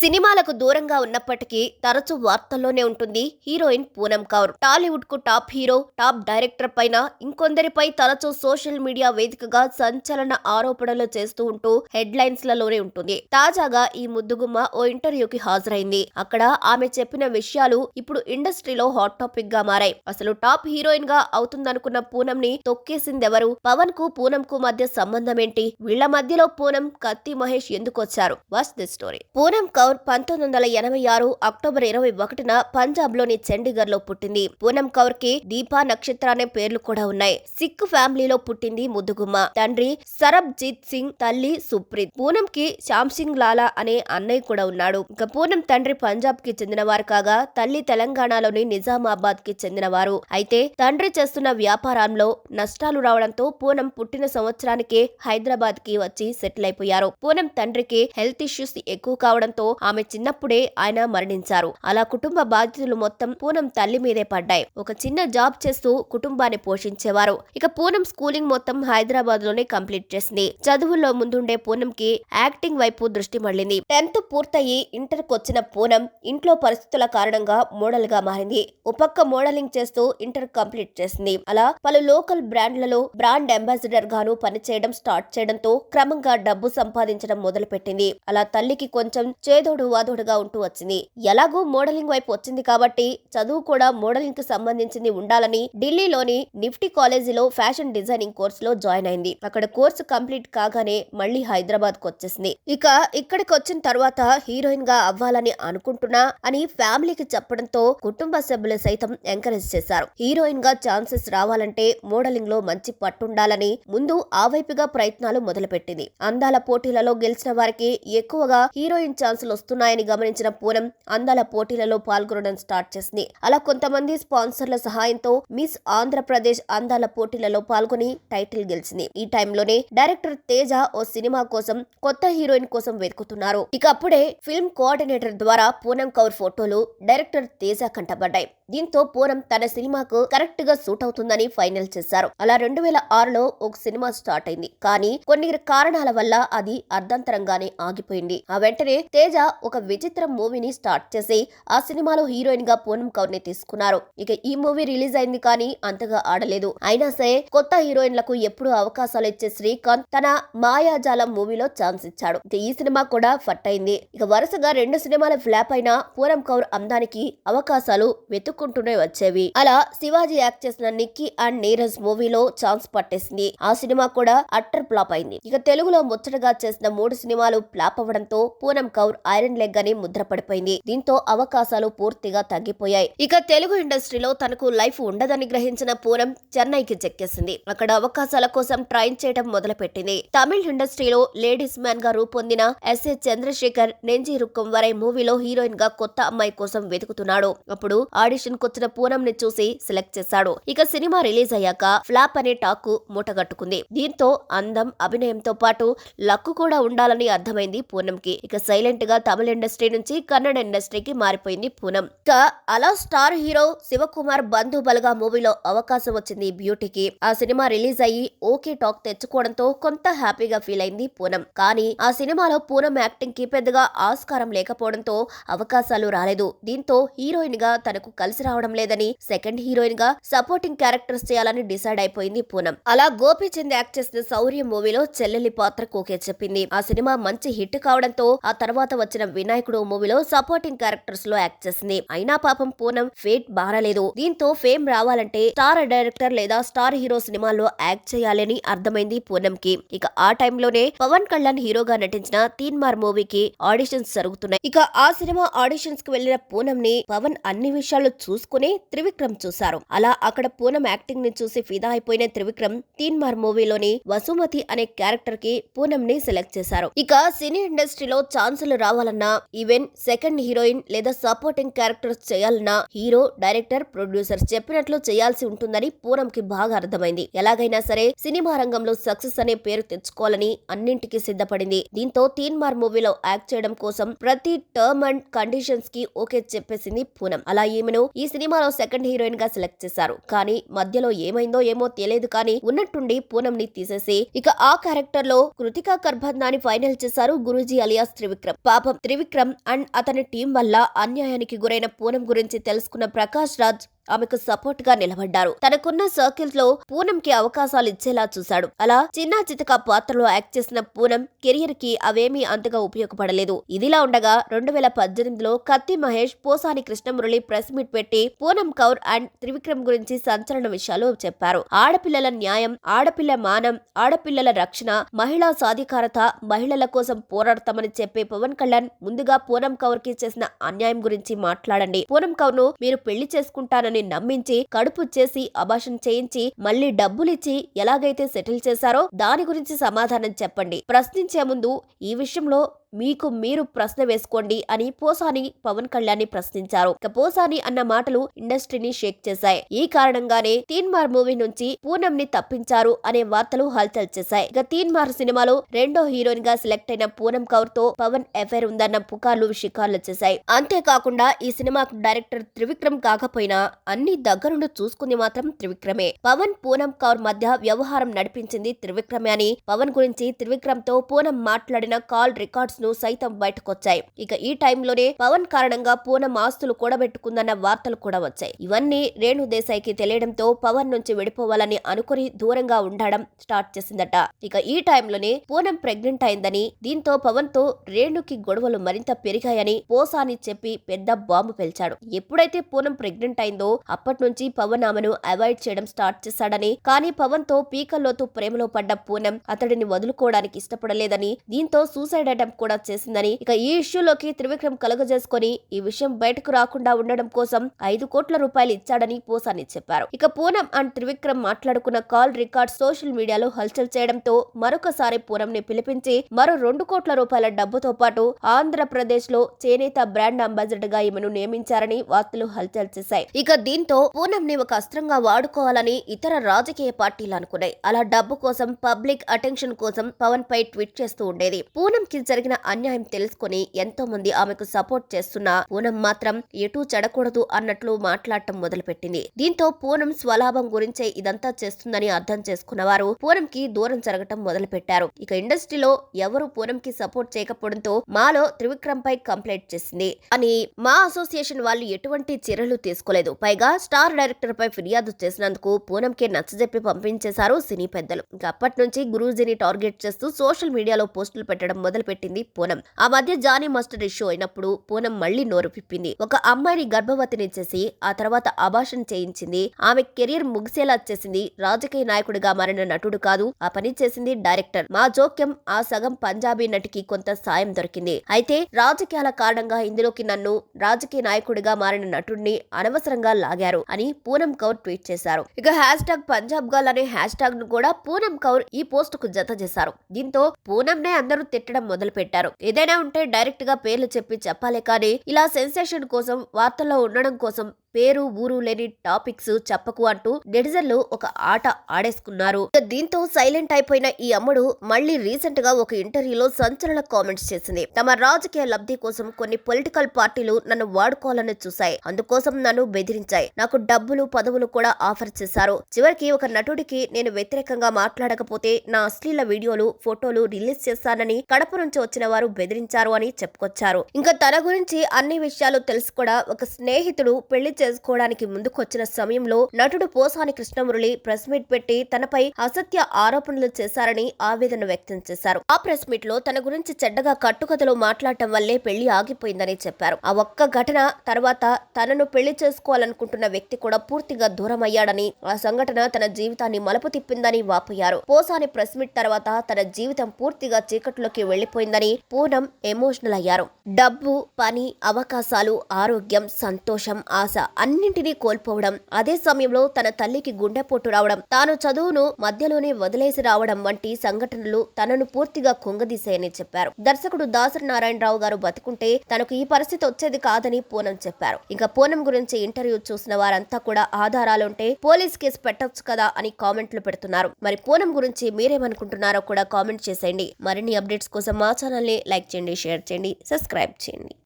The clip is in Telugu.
సినిమాలకు దూరంగా ఉన్నప్పటికీ తరచూ వార్తల్లోనే ఉంటుంది హీరోయిన్ పూనం కౌర్. టాలీవుడ్కు టాప్ హీరో టాప్ డైరెక్టర్ పైన ఇంకొందరిపై తరచూ సోషల్ మీడియా వేదికగా సంచలన ఆరోపణలు చేస్తూ ఉంటూ హెడ్ లైన్స్ లలోనే ఉంటుంది. తాజాగా ఈ ముద్దుగుమ్మ ఓ ఇంటర్వ్యూకి హాజరైంది. అక్కడ ఆమె చెప్పిన విషయాలు ఇప్పుడు ఇండస్ట్రీలో హాట్ టాపిక్గా మారాయి. అసలు టాప్ హీరోయిన్గా అవుతుందనుకున్న పూనం ని తొక్కేసిందెవరు? పవన్కు పూనం కు మధ్య సంబంధం ఏంటి? వీళ్ళ మధ్యలో పూనం కత్తి మహేష్ ఎందుకు వచ్చారు? Watch the story. Poonam Kaur పంతొమ్మిది వందల ఎనభై ఆరు అక్టోబర్ ఇరవై ఒకటిన పంజాబ్లోని చండీగఢ్లో పుట్టింది. పూనం కౌర్కి దీపా నక్షత్ర అనే పేర్లు కూడా ఉన్నాయి. సిక్ ఫ్యామిలీలో పుట్టింది ముద్దుగుమ్మ తండ్రి సరబ్జీత్ సింగ్ తల్లి సుప్రీత్. పూనం కి శ్యామ్ సింగ్ లాలా అనే అన్నయ్య కూడా ఉన్నాడు. ఇక పూనం తండ్రి పంజాబ్కి చెందినవారు కాగా తల్లి తెలంగాణలోని నిజామాబాద్కి చెందినవారు. అయితే తండ్రి చేస్తున్న వ్యాపారంలో నష్టాలు రావడంతో పూనం పుట్టిన సంవత్సరానికే హైదరాబాద్కి వచ్చి సెటిల్ అయిపోయారు. పూనం తండ్రికి హెల్త్ ఇష్యూస్ ఎక్కువ కావడంతో ఆమె చిన్నప్పుడే ఆయన మరణించారు. అలా కుటుంబ బాధ్యతలు మొత్తం పూనం తల్లి మీదే పడ్డాయి. ఒక చిన్న జాబ్ చేస్తూ కుటుంబాన్ని పోషించేవారు. ఇక పూనం స్కూలింగ్ మొత్తం హైదరాబాద్లోనే కంప్లీట్ చేసింది. చదువుల్లో ముందుండే పూనం కి యాక్టింగ్ వైపు దృష్టి మళ్ళింది. టెన్త్ పూర్తయి ఇంటర్ వచ్చిన పూనం ఇంట్లో పరిస్థితుల కారణంగా మోడల్గా మారింది ఉపక్క మోడలింగ్ చేస్తూ ఇంటర్ కంప్లీట్ చేసింది. అలా పలు లోకల్ బ్రాండ్లలో బ్రాండ్ అంబాసిడర్ గాను పనిచేయడం స్టార్ట్ చేయడంతో క్రమంగా డబ్బు సంపాదించడం మొదలుపెట్టింది. అలా తల్లికి కొంచెం చేదు ఏదోడు వాదోడుగా ఉంటూ వచ్చింది. ఎలాగూ మోడలింగ్ వైపు వచ్చింది కాబట్టి చదువు కూడా మోడలింగ్కి సంబంధించింది ఉండాలని ఢిల్లీలోని నిఫ్టీ కాలేజీలో ఫ్యాషన్ డిజైనింగ్ కోర్సులో జాయిన్ అయింది. అక్కడ కోర్సు కంప్లీట్ కాగానే మళ్ళీ హైదరాబాద్కు వచ్చేసింది. ఇక ఇక్కడికి వచ్చిన తర్వాత హీరోయిన్గా అవ్వాలని అనుకుంటున్నా అని ఫ్యామిలీకి చెప్పడంతో కుటుంబ సభ్యులు సైతం ఎంకరేజ్ చేశారు. హీరోయిన్గా ఛాన్సెస్ రావాలంటే మోడలింగ్లో మంచి పట్టుండాలని ముందు ఆ వైపుగా ప్రయత్నాలు మొదలుపెట్టింది. అందాల పోటీలలో గెలిచిన వారికి ఎక్కువగా హీరోయిన్ ఛాన్సులు వస్తున్నాయని గమనించిన పూనం అందాల పోటీలలో పాల్గొనడం స్టార్ట్ చేసింది. అలా కొంతమంది స్పాన్సర్ల సహాయంతో మిస్ ఆంధ్రప్రదేశ్ అందాల పోటీలలో పాల్గొని టైటిల్ గెలిచింది. ఈ టైంలోనే డైరెక్టర్ తేజ ఓ సినిమా కోసం కొత్త హీరోయిన్ కోసం వెతుకుతున్నారు. ఇక అప్పుడే ఫిల్మ్ కోఆర్డినేటర్ ద్వారా పూనం కౌర్ ఫోటోలు డైరెక్టర్ తేజ కంటపడ్డాయి. దీంతో పూనం తన సినిమాకు కరెక్ట్గా సూట్ అవుతుందని ఫైనల్ చేశారు. అలా రెండు వేల ఆరులో ఒక సినిమా స్టార్ట్ అయింది. కానీ కొన్ని కారణాల వల్ల అది అర్ధంతరంగానే ఆగిపోయింది. ఆ వెంటనే తేజ ఒక విచిత్రం మూవీని స్టార్ట్ చేసి ఆ సినిమాలో హీరోయిన్గా పూనం కౌర్ని తీసుకున్నారు. ఇక ఈ మూవీ రిలీజ్ అయింది కానీ అంతగా ఆడలేదు. అయినా సరే కొత్త హీరోయిన్లకు ఎప్పుడు అవకాశాలు ఇచ్చే శ్రీకాంత్ తన మాయాజాలం మూవీలో ఛాన్స్ ఇచ్చాడు. ఈ సినిమా కూడా ఫట్ అయింది. ఇక వరుసగా రెండు సినిమాల ఫ్లాప్ అయినా పూనం కౌర్ అందానికి అవకాశాలు వెతుక్కుంటూనే వచ్చేవి. అలా శివాజీ యాక్ట్ చేసిన నిక్కీ అండ్ నీరజ్ మూవీలో ఛాన్స్ పట్టేసింది. ఆ సినిమా కూడా అట్టర్ ఫ్లాప్ అయింది. ఇక తెలుగులో ముచ్చటగా చేసిన మూడు సినిమాలు ఫ్లాప్ అవ్వడంతో పూనం కౌర్ ఐరన్ లెగ్ అని ముద్రపడిపోయింది దీంతో అవకాశాలు పూర్తిగా తగ్గిపోయాయి. ఇక తెలుగు ఇండస్ట్రీలో తనకు లైఫ్ ఉండదని గ్రహించిన పూనం చెన్నైకి చెక్కేసింది. అక్కడ అవకాశాల కోసం ట్రైన్ చేయడం మొదలుపెట్టింది. తమిళ ఇండస్ట్రీలో లేడీస్ మ్యాన్గా రూపొందిన ఎస్ఏ చంద్రశేఖర్ నెంజి రుక్కం వరై మూవీలో హీరోయిన్గా కొత్త అమ్మాయి కోసం వెతుకుతున్నాడు. అప్పుడు ఆడిషన్ కొచ్చిన పూనం ని చూసి సెలెక్ట్ చేశాడు. ఇక సినిమా రిలీజ్ అయ్యాక ఫ్లాప్ అనే టాక్ మూటగట్టుకుంది. దీంతో అందం అభినయంతో పాటు లక్కు కూడా ఉండాలని అర్థమైంది పూనంకి. ఇక సైలెంట్గా తమిళ ఇండస్ట్రీ నుంచి కన్నడ ఇండస్ట్రీకి మారిపోయింది పూనం. ఇక అలా స్టార్ హీరో శివకుమార్ బంధు బలగా మూవీలో అవకాశం వచ్చింది బ్యూటీకి. ఆ సినిమా రిలీజ్ అయ్యి ఓకే టాక్ తెచ్చుకోవడంతో కొంత హ్యాపీగా ఫీల్ అయింది పూనం. కానీ ఆ సినిమాలో పూనం యాక్టింగ్కి పెద్దగా ఆస్కారం లేకపోవడంతో అవకాశాలు రాలేదు. దీంతో హీరోయిన్గా తనకు కలిసి రావడం లేదని సెకండ్ హీరోయిన్గా సపోర్టింగ్ క్యారెక్టర్స్ చేయాలని డిసైడ్ అయిపోయింది పూనం. అలా గోపీచంద్ యాక్ట్ చేసిన శౌర్య మూవీలో చెల్లెలి పాత్ర కోకే చెప్పింది. ఆ సినిమా మంచి హిట్ కావడంతో ఆ తర్వాత వచ్చిన వినాయకుడు మూవీలో సపోర్టింగ్ క్యారెక్టర్స్లో యాక్ట్ చేసింది. అయినా పాపం పూనం ఫేట్ బారలేదు దీంతో ఫేమ్ రావాలంటే స్టార్ డైరెక్టర్ లేదా స్టార్ హీరో సినిమాల్లో యాక్ట్ చేయాలని అర్థమైంది పూనం కి ఇక ఆ టైంలోనే పవన్ కళ్యాణ్ హీరోగా నటించిన తీన్మార్ మూవీకి ఆడిషన్స్ జరుగుతున్నాయి. ఇక ఆ సినిమా ఆడిషన్స్కి వెళ్ళిన పూనం ని పవన్ అన్ని విషయాలు చూసుకుని త్రివిక్రమ్ చూశారు. అలా అక్కడ పూనం యాక్టింగ్ని చూసి ఫిదా అయిపోయిన త్రివిక్రమ్ తీన్మార్ మూవీలోని వసుమతి అనే క్యారెక్టర్కి పూనం ని సెలెక్ట్ చేశారు. ఇక సినీ ఇండస్ట్రీలో ఛాన్సులు రావాలన్నా ఈవెన్ సెకండ్ హీరోయిన్ లేదా సపోర్టింగ్ క్యారెక్టర్స్ చేయాలన్నా హీరో డైరెక్టర్ ప్రొడ్యూసర్ చెప్పినట్లు చేయాల్సి ఉంటుందని పూనం కి బాగా అర్థమైంది. ఎలాగైనా సరే సినిమా రంగంలో సక్సెస్ అనే పేరు తెచ్చుకోవాలని అన్నింటికి సిద్ధపడింది. దీంతో తీన్మార్ మూవీలో యాక్ట్ చేయడం కోసం ప్రతి టర్మ్ అండ్ కండిషన్స్కి ఓకే చెప్పేసింది పూనం. అలా ఈమెను ఈ సినిమాలో సెకండ్ హీరోయిన్గా సెలెక్ట్ చేశారు. కానీ మధ్యలో ఏమైందో ఏమో తెలియదు కానీ ఉన్నట్టుండి పూనం ని తీసేసి ఇక ఆ క్యారెక్టర్లో కృతికా కర్బందాని ఫైనల్ చేశారు గురూజీ అలియాస్ త్రివిక్రమ్. పాప పాపం త్రివిక్రమ్ అండ్ అతని టీం వల్ల అన్యాయానికి గురైన పూనం గురించి తెలుసుకున్న ప్రకాష్ రాజ్ ఆమెకు సపోర్ట్గా నిలబడ్డారు. తనకున్న సర్కిల్స్లో పూనంకి అవకాశాలు ఇచ్చేలా చూశాడు. అలా చిన్న చితక పాత్రలో యాక్ట్ చేసిన పూనం కెరియర్కి అవేమీ అంతగా ఉపయోగపడలేదు. ఇదిలా ఉండగా రెండు వేల పద్దెనిమిదిలో కత్తి మహేష్ పోసాని కృష్ణమురళి ప్రెస్ మీట్ పెట్టి పూనం కౌర్ అండ్ త్రివిక్రమ్ గురించి సంచలన విషయాలు చెప్పారు. ఆడపిల్లల న్యాయం ఆడపిల్ల మానం ఆడపిల్లల రక్షణ మహిళా సాధికారత మహిళల కోసం పోరాడతామని చెప్పే పవన్ కళ్యాణ్ ముందుగా పూనం కౌర్కి చేసిన అన్యాయం గురించి మాట్లాడండి. పూనం కౌర్ను మీరు పెళ్ళి చేసుకుంటానని నమ్మించి కడుపు చేసి అభాషణ చేయించి మళ్ళీ డబ్బులిచ్చి ఎలాగైతే సెటిల్ చేశారో దాని గురించి సమాధానం చెప్పండి. ప్రశ్నించే ముందు ఈ విషయంలో మీకు మీరు ప్రశ్న వేసుకోండి అని పోసాని పవన్ కళ్యాణ్ని ప్రశ్నించారు. ఇక పోసాని అన్న మాటలు ఇండస్ట్రీని షేక్ చేశాయి. ఈ కారణంగానే తీన్మార్ మూవీ నుంచి పూనం ని తప్పించారు అనే వార్తలు హల్చల్ చేశాయి. ఇక తీన్మార్ సినిమాలో రెండో హీరోయిన్గా సెలెక్ట్ అయిన పూనం కౌర్తో పవన్ ఎఫైర్ ఉందన్న పుకార్లు షికార్లు చేశాయి. అంతేకాకుండా ఈ సినిమాకు డైరెక్టర్ త్రివిక్రమ్ కాకపోయినా అన్ని దగ్గరుండి చూసుకుంది మాత్రం త్రివిక్రమే. పవన్ పూనం కౌర్ మధ్య వ్యవహారం నడిపించింది త్రివిక్రమే అని పవన్ గురించి త్రివిక్రమ్తో పూనం మాట్లాడిన కాల్ రికార్డ్స్ ను సైతం బయటకొచ్చాయి. ఇక ఈ టైంలోనే పవన్ కారణంగా పూనం ఆస్తులు కూడబెట్టుకుందన్న వార్తలు కూడా వచ్చాయి. ఇవన్నీ రేణు దేశాయికి తెలియడంతో పవన్ నుంచి విడిపోవాలని అనుకుని దూరంగా ఉండడం స్టార్ట్ చేసిందట. ఇక ఈ టైంలోనే పూనం ప్రెగ్నెంట్ అయిందని దీంతో పవన్తో రేణుకి గొడవలు మరింత పెరిగాయని పోసాని చెప్పి పెద్ద బాంబు పెల్చాడు. ఎప్పుడైతే పూనం ప్రెగ్నెంట్ అయిందో అప్పటి నుంచి పవన్ ఆమెను అవాయిడ్ చేయడం స్టార్ట్ చేశాడని కానీ పవన్తో పీకల్లోతు ప్రేమలో పడ్డ పూనం అతడిని వదులుకోవడానికి ఇష్టపడలేదని దీంతో సూసైడ్ అటెంప్ట్ కూడా చేసిందని. ఇక ఈ ఇష్యూలోకి త్రివిక్రమ్ కలుగజేసుకొని ఈ విషయం బయటకు రాకుండా ఉండడం కోసం ఐదు కోట్ల రూపాయలు ఇచ్చాడని పోసాని చెప్పారు. ఇక పూనం అండ్ త్రివిక్రమ్ మాట్లాడుకున్న కాల్ రికార్డ్ సోషల్ మీడియాలో హల్చల్ చేయడంతో మరొకసారి పూనం ని పిలిపించి మరో రెండు కోట్ల రూపాయల డబ్బుతో పాటు ఆంధ్రప్రదేశ్లో చేనేత బ్రాండ్ అంబాసిడర్గా ఈమెను నియమించారని వార్తలు హల్చల్ చేశాయి. ఇక దీంతో పూనం ని ఒక అస్త్రంగా వాడుకోవాలని ఇతర రాజకీయ పార్టీలు అనుకున్నాయి. అలా డబ్బు కోసం పబ్లిక్ అటెన్షన్ కోసం పవన్ పై ట్వీట్ చేస్తూ ఉండేది. పూనం కి జరిగిన అన్యాయం తెలుసుకుని ఎంతో మంది ఆమెకు సపోర్ట్ చేస్తున్న పూనం మాత్రం ఎటూ చెడకూడదు అన్నట్లు మాట్లాడటం మొదలుపెట్టింది. దీంతో పూనం స్వలాభం గురించే ఇదంతా చేస్తుందని అర్థం చేసుకున్న వారు పూనం కి దూరం జరగటం మొదలు పెట్టారు ఇక ఇండస్ట్రీలో ఎవరు పూనం కి సపోర్ట్ చేయకపోవడంతో మాలో త్రివిక్రమ్ పై కంప్లైంట్ చేసింది. అని మా అసోసియేషన్ వాళ్ళు ఎటువంటి చర్యలు తీసుకోలేదు. పైగా స్టార్ డైరెక్టర్ పై ఫిర్యాదు చేసినందుకు పూనంకి నచ్చజెప్పి పంపించేశారు సినీ పెద్దలు. ఇక అప్పటి నుంచి గురూజీని టార్గెట్ చేస్తూ సోషల్ మీడియాలో పోస్టులు పెట్టడం మొదలుపెట్టింది పూనం. ఆ మధ్య జానీ మాస్టర్ ఇష్యూ అయినప్పుడు పూనం మళ్ళీ నోరు పిప్పింది ఒక అమ్మాయిని గర్భవతిని చేసి ఆ తర్వాత అభాషణ చేయించింది. ఆమె కెరీర్ ముగిసేలా చేసింది. రాజకీయ నాయకుడిగా మారిన నటుడు కాదు ఆ పని చేసింది డైరెక్టర్. మా జోక్యం ఆ సగం పంజాబీ నటికి కొంత సాయం దొరికింది. అయితే రాజకీయాల కారణంగా ఇందులోకి నన్ను రాజకీయ నాయకుడిగా మారిన నటుడిని అనవసరంగా లాగారు అని పూనం కౌర్ ట్వీట్ చేశారు. ఇక హ్యాష్ ట్యాగ్ పంజాబ్ గర్ల్ అనే హ్యాష్ ట్యాగ్ను కూడా పూనం కౌర్ ఈ పోస్ట్కు జత చేశారు. దీంతో పూనంనే అందరూ తిట్టడం మొదలు పెట్టారు ఏదైనా ఉంటే డైరెక్ట్గా పేర్లు చెప్పి చెప్పాలి కానీ ఇలా సెన్సేషన్ కోసం వార్తల్లో ఉండడం కోసం పేరు ఊరు లేని టాపిక్స్ చెప్పకు అంటూ నెటిజన్లు ఒక ఆట ఆడేసుకున్నారు. ఇక దీంతో సైలెంట్ అయిపోయిన ఈ అమ్మడు మళ్ళీ రీసెంట్గా ఒక ఇంటర్వ్యూలో సంచలన కామెంట్స్ చేసింది. తమ రాజకీయ లబ్ధి కోసం కొన్ని పొలిటికల్ పార్టీలు నన్ను వాడుకోవాలని చూశాయి. అందుకోసం నన్ను బెదిరించాయి. నాకు డబ్బులు పదవులు కూడా ఆఫర్ చేశారు. చివరికి ఒక నటుడికి నేను వ్యతిరేకంగా మాట్లాడకపోతే నా అశ్లీల వీడియోలు ఫోటోలు రిలీజ్ చేస్తానని కడప నుంచి వచ్చిన వారు బెదిరించారు అని చెప్పుకొచ్చారు. ఇంకా తన గురించి అన్ని విషయాలు తెలుసు కూడా ఒక స్నేహితుడు పెళ్ళి చేసుకోవడానికి ముందుకొచ్చిన సమయంలో నటుడు పోసాని కృష్ణమురళి ప్రెస్ మీట్ పెట్టి తనపై అసత్య ఆరోపణలు చేశారని ఆవేదన వ్యక్తం చేశారు. ఆ ప్రెస్ మీట్లో తన గురించి చెడ్డగా కట్టుకథలు మాట్లాడటం వల్లే పెళ్ళి ఆగిపోయిందని చెప్పారు. ఆ ఒక్క ఘటన తర్వాత తనను పెళ్ళి చేసుకోవాలనుకుంటున్న వ్యక్తి కూడా పూర్తిగా దూరం అయ్యాడని ఆ సంఘటన తన జీవితాన్ని మలుపు తిప్పిందని వాపోయారు. పోసాని ప్రెస్ మీట్ తర్వాత తన జీవితం పూర్తిగా చీకట్లోకి వెళ్ళిపోయిందని పూనం ఎమోషనల్ అయ్యారు. డబ్బు పని అవకాశాలు ఆరోగ్యం సంతోషం ఆశ అన్నింటినీ కోల్పోవడం అదే సమయంలో తన తల్లికి గుండెపోటు రావడం తాను చదువును మధ్యలోనే వదిలేసి రావడం వంటి సంఘటనలు తనను పూర్తిగా కుంగదీశాయని చెప్పారు. దర్శకుడు దాసరి నారాయణరావు గారు బతుకుంటే తనకు ఈ పరిస్థితి వచ్చేది కాదని పూనం చెప్పారు. ఇంకా పూనం గురించి ఇంటర్వ్యూ చూసిన వారంతా కూడా ఆధారాలుంటే పోలీస్ కేసు పెట్టొచ్చు కదా అని కామెంట్లు పెడుతున్నారు. మరి పూనం గురించి మీరేమనుకుంటున్నారో కూడా కామెంట్ చేసేయండి. మరిన్ని అప్డేట్స్ కోసం మా ఛానల్ని లైక్ చేయండి షేర్ చేయండి సబ్స్క్రైబ్ చేయండి.